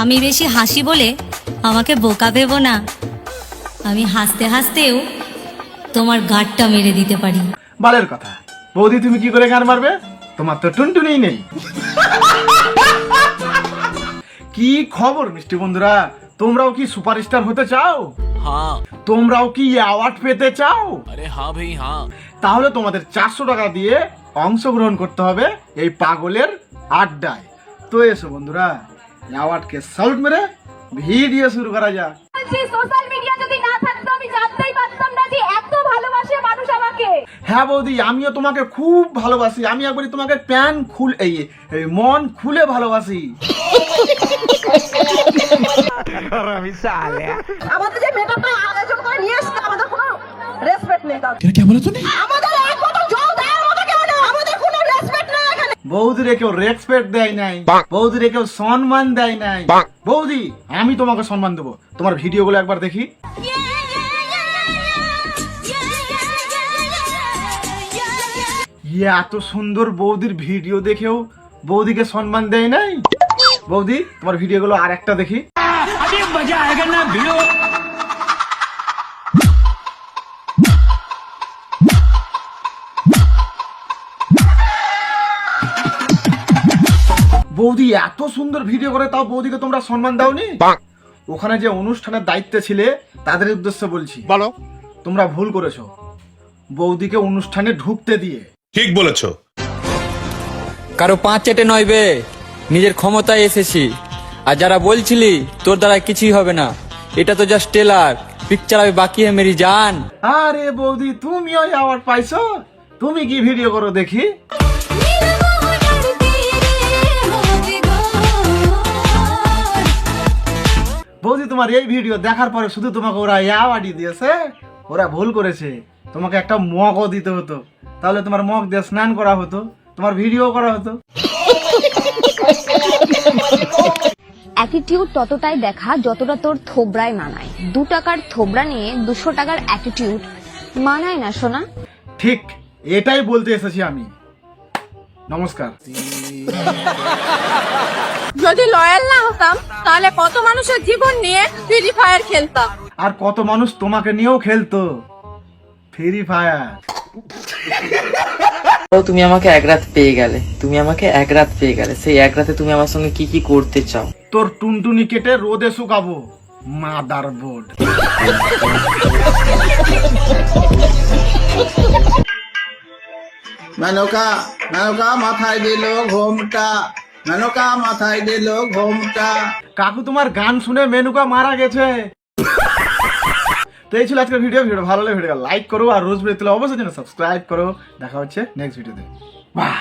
আমি বেশি হাসি বলে আমাকে বোকা দেবো না। আমি হাসতে হাসতেও তোমার গাঁটটা মেরে দিতে পারি। বালের কথা। বৌদি তুমি কি করে গান মারবে? তোমার তো টুনটুনি নেই। কি খবর মিষ্টি বন্ধুরা? তোমরাও কি সুপারস্টার হতে চাও? হ্যাঁ। তোমরাও কি অ্যাওয়ার্ড পেতে চাও? আরে হ্যাঁ ভাই হ্যাঁ। তাহলে তোমাদের চারশো টাকা দিয়ে অংশগ্রহণ করতে হবে এই পাগলের আড্ডায়। তো এসো বন্ধুরা। অ্যাওয়ার্ডকে সালুট মেরে ভিডিও শুরু করা যাক। বলছি সোশ্যাল মিডিয়া যদি না থাকতো আমি জানতেই পারতাম না যে এত ভালোবাসে মানুষ আমাকে। হ্যাঁ বৌদি আমিও তোমাকে খুব ভালোবাসি। আমি একবারই তোমাকে প্যান খুল এই এই মন খুলে ভালোবাসি। আমাদের যে মেকআপটা আয়োজন করে নিয়ে এসছে আমাদের কোনো রেসপেক্ট নেই তার আমাদের এক বোতল জল দেওয়ার মতো কেউ না আমাদের কোনো রেসপেক্ট নেই এখানে বৌদিরে কেউ রেসপেক্ট দেয় নাই বৌদিরে কেউ সম্মান দেয় নাই। বৌদি আমি তোমাকে সম্মান দেবো। তোমার ভিডিওগুলো একবার দেখি। ইয়ে এত সুন্দর বৌদির ভিডিও দেখেও বৌদিকে সম্মান দেয় নাই? বৌদি তোমার ভিডিওগুলো আর একটা দেখি বৌদি এত সুন্দর ভিডিও করে তাও বৌদিকে তোমরা সম্মান দাওনি? ওখানে যে অনুষ্ঠানের দায়িত্বে ছিলে তাদের উদ্দেশ্যে বলছি। বলো। তোমরা ভুল করেছ। বৌদিকে অনুষ্ঠানে ঢুকতে দিয়ে। ঠিক বলেছ। কারও পাঁচ চেটে নয় বে নিজের ক্ষমতায় এসেছি। আর যারা বলছিলি তোর দ্বারা কিছুই হবে না। এটা তো জাস্ট টেলার পিকচার আমি বাকি হ্যাঁ মেরি জান। আরে বৌদি তুমিও অ্যাওয়ার্ড পাইছো? তুমি কি ভিডিও করো দেখি? তোমার এই ভিডিও দেখার পরে শুধু তোমাকে ওরা অ্যাওয়ার্ডই দিয়েছে ওরা ভুল করেছে। তোমাকে একটা মগও দিতে হতো। তাহলে তোমার মগ দিয়ে স্নান করা হতো তোমার ভিডিও করা হতো। অ্যাটিটিউড ততটাই দেখা যতটা তোর থোবরায় মানায়। দু টাকার থোবরা নিয়ে দুশো টাকার অ্যাটিটিউড মানায় না শোনা ঠিক এটাই বলতে এসেছি আমি। নমস্কার। যদি লয়াল না হতাম তাহলে কত মানুষের জীবন নিয়ে ফ্রি ফায়ার খেলতাম। আর কত মানুষ তোমাকে নিয়েও খেলতো। ফ্রি ফায়ার তো তুমি আমাকে এক রাত পেয়ে গেলে। তুমি আমাকে এক রাত পেয়ে গেলে। সেই এক রাতে তুমি আমার সঙ্গে কি কি করতে চাও? তোর টুনটুনি কেটে রোদে শুকাবো। Mother board. মেনকা মেনকা মাথায় দিল ঘোমটা। মেনকা মাথায় দিল ঘোমটা। কাকু, তোমার গান শুনে মেনুকা মারা গেছে। তো এই ছিল আজকের ভিডিও ভিডিও ভালো লাগলে ভিডিও লাইক করো আর রোজ বেরোতে অবশ্যই যেন সাবস্ক্রাইব করো। দেখা হচ্ছে নেক্সট ভিডিওতে বাই